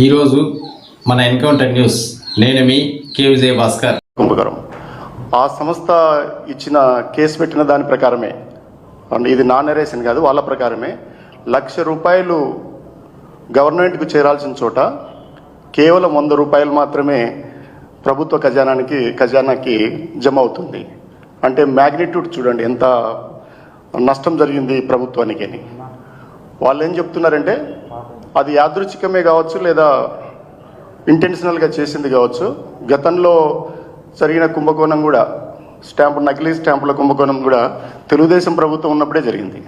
ఈరోజు మన encounter news నేను మీ కే విజయ భాస్కర్ కుంభకరం. ఆ సంస్థ ఇచ్చిన కేసు పెట్టిన దాని ప్రకారమే ఇది నా నెరేషన్ కాదు వాళ్ళ ప్రకారమే లక్ష రూపాయలు గవర్నమెంట్కు చేరాల్సిన చోట కేవలం వంద రూపాయలు మాత్రమే ప్రభుత్వ ఖజానానికి ఖజానాకి జమ అవుతుంది. అంటే మ్యాగ్నిట్యూడ్ చూడండి ఎంత నష్టం జరిగింది ప్రభుత్వానికి అని వాళ్ళు ఏం చెప్తున్నారంటే అది యాదృచ్ఛికమే కావచ్చు లేదా ఇంటెన్షనల్గా చేసింది కావచ్చు. గతంలో జరిగిన కుంభకోణం కూడా స్టాంపు నకిలీ స్టాంపుల కుంభకోణం కూడా తెలుగుదేశం ప్రభుత్వం ఉన్నప్పుడే జరిగింది.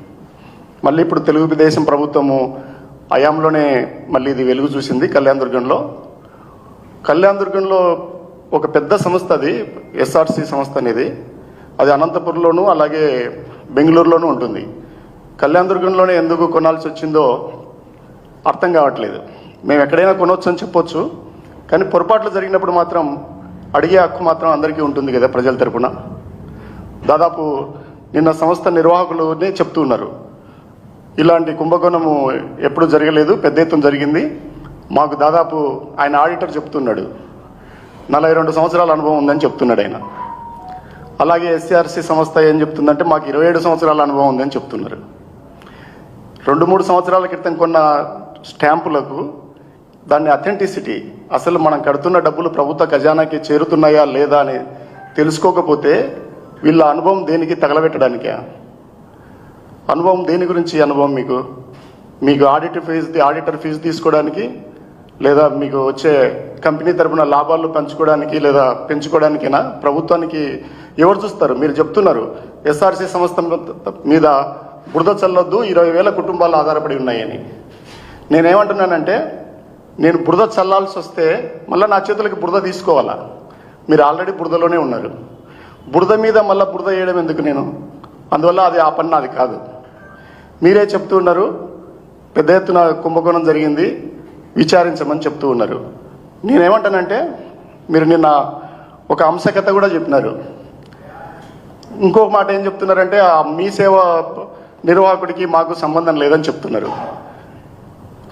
మళ్ళీ ఇప్పుడు తెలుగుదేశం ప్రభుత్వము అయాంలోనే మళ్ళీ ఇది వెలుగు చూసింది కళ్యాణదుర్గంలో కళ్యాణదుర్గంలో ఒక పెద్ద సంస్థ అది ఎస్ఆర్సి సంస్థ అనేది. అది అనంతపురంలోనూ అలాగే బెంగళూరులోనూ ఉంటుంది. కళ్యాణదుర్గంలోనే ఎందుకు కొనాల్సి వచ్చిందో అర్థం కావట్లేదు. మేము ఎక్కడైనా కొనవచ్చు అని చెప్పొచ్చు కానీ పొరపాట్లు జరిగినప్పుడు మాత్రం అడిగే హక్కు మాత్రం అందరికీ ఉంటుంది కదా ప్రజల తరపున. దాదాపు నిన్న సంస్థ నిర్వాహకులునే చెప్తూ ఉన్నారు. ఇలాంటి కుంభకోణము ఎప్పుడు జరగలేదు పెద్ద ఎత్తున జరిగింది. మాకు దాదాపు ఆయన ఆడిటర్ చెప్తున్నాడు. నలభై రెండు సంవత్సరాల అనుభవం ఉందని చెప్తున్నాడు ఆయన. అలాగే ఎస్ఆర్సి సంస్థ ఏం చెప్తుందంటే మాకు ఇరవై ఏడు సంవత్సరాల అనుభవం ఉందని చెప్తున్నారు. రెండు మూడు సంవత్సరాల క్రితం కొన్న స్టాంపులకు దాన్ని అథెంటిసిటీ అసలు మనం కడుతున్న డబ్బులు ప్రభుత్వ ఖజానాకి చేరుతున్నాయా లేదా అని తెలుసుకోకపోతే వీళ్ళ అనుభవం దేనికి తగలబెట్టడానికే? అనుభవం దేని గురించి అనుభవం మీకు? మీకు ఆడిట్ ఫీజు ఆడిటర్ ఫీజు తీసుకోవడానికి లేదా మీకు వచ్చే కంపెనీ తరపున లాభాలు పంచుకోవడానికి లేదా పెంచుకోవడానికైనా? ప్రభుత్వానికి ఎవరు చూస్తారు? మీరు చెప్తున్నారు. ఎస్ఆర్సీ సంస్థ మీద బురద చల్లొద్దు ఇరవై వేల కుటుంబాలు ఆధారపడి ఉన్నాయని. నేనేమంటున్నానంటే నేను బురద చల్లాల్సి వస్తే మళ్ళీ నా చేతులకి బురద తీసుకోవాలా? మీరు ఆల్రెడీ బురదలోనే ఉన్నారు. బురద మీద మళ్ళీ బురద వేయడం ఎందుకు నేను? అందువల్ల అది ఆ పని నాది కాదు. మీరే చెప్తూ ఉన్నారు. పెద్ద ఎత్తున కుంభకోణం జరిగింది. విచారించమని చెప్తూ ఉన్నారు. నేనేమంటానంటే మీరు నిన్న ఒక అంశకథ కూడా చెప్పినారు. ఇంకొక మాట ఏం చెప్తున్నారంటే ఆ మీ సేవ నిర్వాహకుడికి మాకు సంబంధం లేదని చెప్తున్నారు.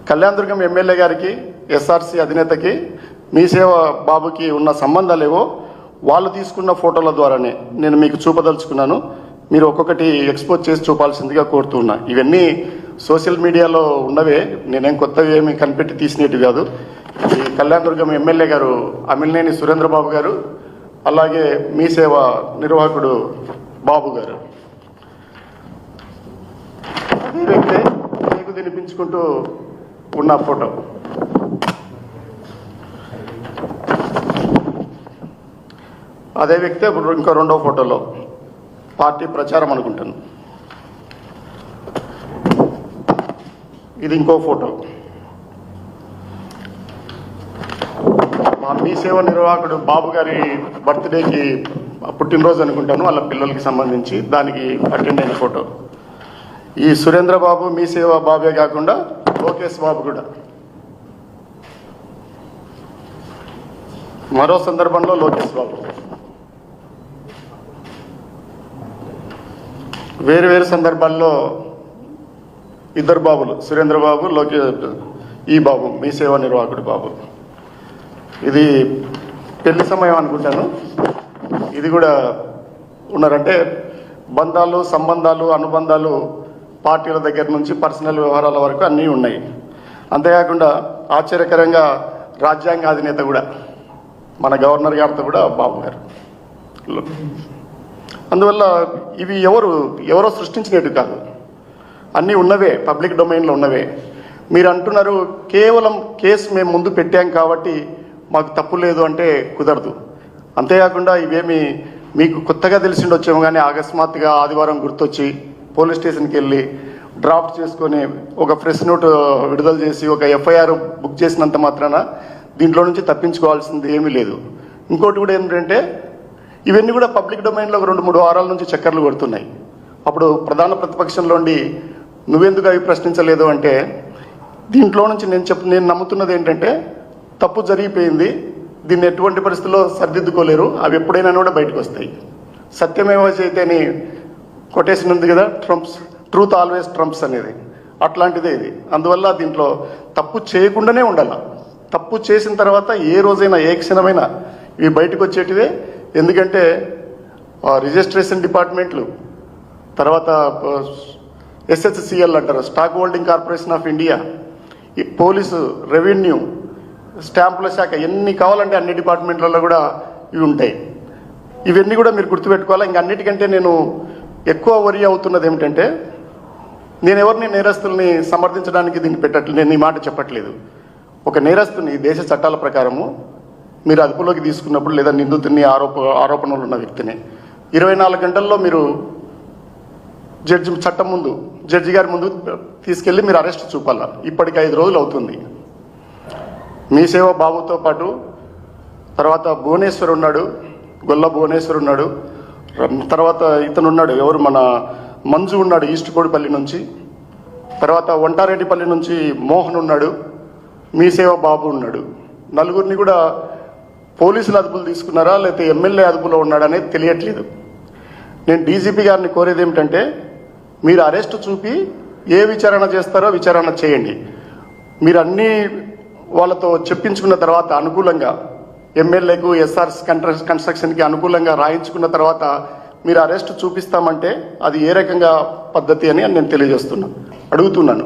కళ్యాణదుర్గం ఎమ్మెల్యే గారికి ఎస్ఆర్సీ అధినేతకి మీ సేవ బాబుకి ఉన్న సంబంధాలేవో వాళ్ళు తీసుకున్న ఫోటోల ద్వారానే నేను మీకు చూపదలుచుకున్నాను. మీరు ఒక్కొక్కటి ఎక్స్పోజ్ చేసి చూపాల్సిందిగా కోరుతున్నా. ఇవన్నీ సోషల్ మీడియాలో ఉన్నవే నేనేం కొత్తవి ఏమి కనిపెట్టి తీసినట్టు కాదు. ఈ కళ్యాణదుర్గం ఎమ్మెల్యే గారు అమిలినేని సురేంద్రబాబు గారు అలాగే మీ సేవ నిర్వాహకుడు బాబు గారు. అదే వ్యక్తే మీకు ఉన్న ఫోటో. అదే వ్యక్తి ఇప్పుడు ఇంకో రెండో ఫోటోలో పార్టీ ప్రచారం అనుకుంటాను. ఇది ఇంకో ఫోటో. మా మీ సేవ నిర్వాహకుడు బాబు గారి బర్త్డేకి పుట్టినరోజు అనుకుంటాను వాళ్ళ పిల్లలకి సంబంధించి దానికి అటెండ్ అయిన ఫోటో. ఈ సురేంద్ర బాబు మీ సేవ బాబే కాకుండా లోకేష్ బాబు కూడా. మరో సందర్భంలో లోకేష్ బాబు వేరు వేరు సందర్భాల్లో ఇద్దరు బాబులు సురేంద్ర బాబు లోకే ఈ బాబు మీ సేవ నిర్వాహకుడు బాబు. ఇది పెళ్ళి సమయం అనుకుంటాను. ఇది కూడా ఉన్నారంటే బంధాలు సంబంధాలు అనుబంధాలు పార్టీల దగ్గర నుంచి పర్సనల్ వ్యవహారాల వరకు అన్నీ ఉన్నాయి. అంతేకాకుండా ఆశ్చర్యకరంగా రాజ్యాంగ అధినేత కూడా మన గవర్నర్ గారితో కూడా బాబు గారు. అందువల్ల ఇవి ఎవరు ఎవరో సృష్టించినట్టు కాదు. అన్నీ ఉన్నవే పబ్లిక్ డొమైన్లో ఉన్నవే. మీరు అంటున్నారు కేవలం కేసు మేము ముందు పెట్టాం కాబట్టి మాకు తప్పు లేదు అంటే కుదరదు. అంతేకాకుండా ఇవేమి మీకు కొత్తగా తెలిసిండొచ్చేమో కానీ అకస్మాత్తుగా ఆదివారం గుర్తొచ్చి పోలీస్ స్టేషన్కి వెళ్ళి డ్రాఫ్ట్ చేసుకొని ఒక ఫ్రెష్ నోట్ విడుదల చేసి ఒక ఎఫ్ఐఆర్ బుక్ చేసినంత మాత్రాన దీంట్లో నుంచి తప్పించుకోవాల్సింది ఏమీ లేదు. ఇంకోటి కూడా ఏంటంటే ఇవన్నీ కూడా పబ్లిక్ డొమైన్లో ఒక రెండు మూడు వారాల నుంచి చక్కర్లు కొడుతున్నాయి. అప్పుడు ప్రధాన ప్రతిపక్షంలో ఉండి నువ్వెందుకు అవి ప్రశ్నించలేదు అంటే దీంట్లో నుంచి నేను చెప్ నేను నమ్ముతున్నది ఏంటంటే తప్పు జరిగిపోయింది దీన్ని ఎటువంటి పరిస్థితుల్లో సరిదిద్దుకోలేరు అవి ఎప్పుడైనా కూడా బయటకు వస్తాయి. సత్యమేవ చైతేని కొటేషన్ ఉంది కదా ట్రంప్స్ ట్రూత్ ఆల్వేస్ ట్రంప్స్ అనేది. అట్లాంటిదే ఇది. అందువల్ల దీంట్లో తప్పు చేయకుండానే ఉండాలి. తప్పు చేసిన తర్వాత ఏ రోజైనా ఏ క్షణమైనా ఇవి బయటకు వచ్చేటివే. ఎందుకంటే ఆ, రిజిస్ట్రేషన్ డిపార్ట్మెంట్లు తర్వాత ఎస్ఎస్సిఎల్ అంటారు stock holding corporation of India ఈ పోలీసు రెవెన్యూ స్టాంపుల శాఖ ఎన్ని కావాలంటే అన్ని డిపార్ట్మెంట్లలో కూడా ఇవి ఉంటాయి. ఇవన్నీ కూడా మీరు గుర్తుపెట్టుకోవాలి? ఇంక అన్నిటికంటే నేను ఎక్కువ వరి అవుతున్నది ఏమిటంటే నేను ఎవరిని నేరస్తుల్ని సమర్థించడానికి దీన్ని పెట్టట్లేదు నేను ఈ మాట చెప్పట్లేదు. ఒక నేరస్తుని దేశ చట్టాల ప్రకారము మీరు అదుపులోకి తీసుకున్నప్పుడు లేదా నిందితుని ఆరోప ఆరోపణలు ఉన్న వ్యక్తిని. ఇరవై నాలుగు గంటల్లో మీరు జడ్జి చట్టం ముందు జడ్జి గారి ముందు తీసుకెళ్ళి మీరు అరెస్ట్ చూపాల? ఇప్పటికి ఐదు రోజులు అవుతుంది. మీ సేవ బాబుతో పాటు తర్వాత భువనేశ్వర్ ఉన్నాడు గొల్ల భువనేశ్వర్ ఉన్నాడు తర్వాత ఇతను ఉన్నాడు ఎవరు? మన మంజు ఉన్నాడు ఈస్ట్ కోడిపల్లి నుంచి. తర్వాత వంటారెడ్డిపల్లి నుంచి మోహన్ ఉన్నాడు మీ సేవ బాబు ఉన్నాడు. నలుగురిని కూడా పోలీసులు అదుపులు తీసుకున్నారా లేకపోతే ఎమ్మెల్యే అదుపులో ఉన్నాడనేది తెలియట్లేదు. నేను డీజీపీ గారిని కోరేది ఏమిటంటే మీరు అరెస్ట్ చూపి ఏ విచారణ చేస్తారో విచారణ చేయండి. మీరు అన్నీ వాళ్ళతో చెప్పించుకున్న తర్వాత అనుకూలంగా ఎమ్మెల్యేకు ఎస్ఆర్ కన్స్ట్రక్షన్కి అనుకూలంగా రాయించుకున్న తర్వాత మీరు అరెస్ట్ చూపిస్తామంటే అది ఏ రకంగా పద్ధతి అని నేను తెలియజేస్తున్నాను అడుగుతున్నాను.